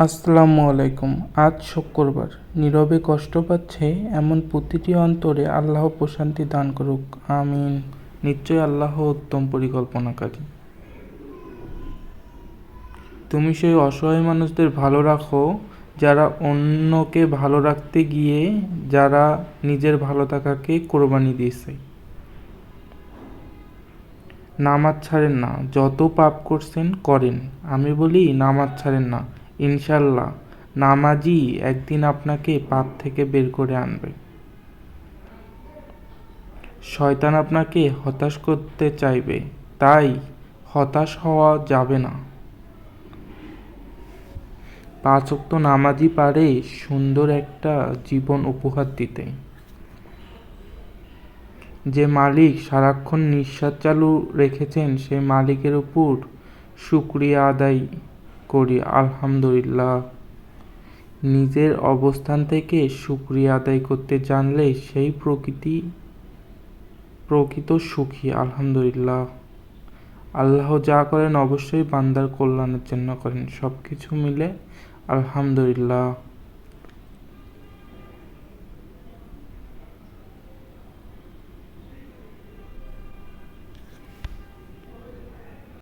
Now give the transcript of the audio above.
আসসালামু আলাইকুম। আজ শুক্রবার। নীরবে কষ্ট পাচ্ছে এমন প্রতিটি অন্তরে আল্লাহ প্রশান্তি দান করুক। আমিন। নিশ্চয় আল্লাহ উত্তম পরিকল্পনাকারী। তুমি সেই অসহায় মানুষদের ভালো রাখো, যারা অন্যকে ভালো রাখতে গিয়ে যারা নিজের ভালো থাকাকে কোরবানি দিয়েছে। নামাজ ছাড়েন না, যত পাপ করছেন করেন। আমি বলি, নামাজ ছাড়েন না। ইনশাল্লাহ, নামাজই একদিন আপনাকে পাপ থেকে বের করে আনবে। শয়তান আপনাকে হতাশ করতে চাইবে, তাই হতাশ হওয়া যাবে না। পাঁচ ওয়াক্ত নামাজই পারে সুন্দর একটা জীবন উপহার দিতে। যে মালিক সারাক্ষণ নিঃশ্বাস চালু রেখেছেন, সে মালিকের উপর শুক্রিয়া আদায় করি, আলহামদুলিল্লাহ। নিজের অবস্থান থেকে সুক্রিয়া আদায় করতে জানলে সেই প্রকৃতি, প্রকৃত সুখী, আলহামদুলিল্লাহ। আল্লাহ যা করেন অবশ্যই বান্দার কল্যাণের জন্য করেন। সব কিছু মিলে আলহামদুলিল্লাহ।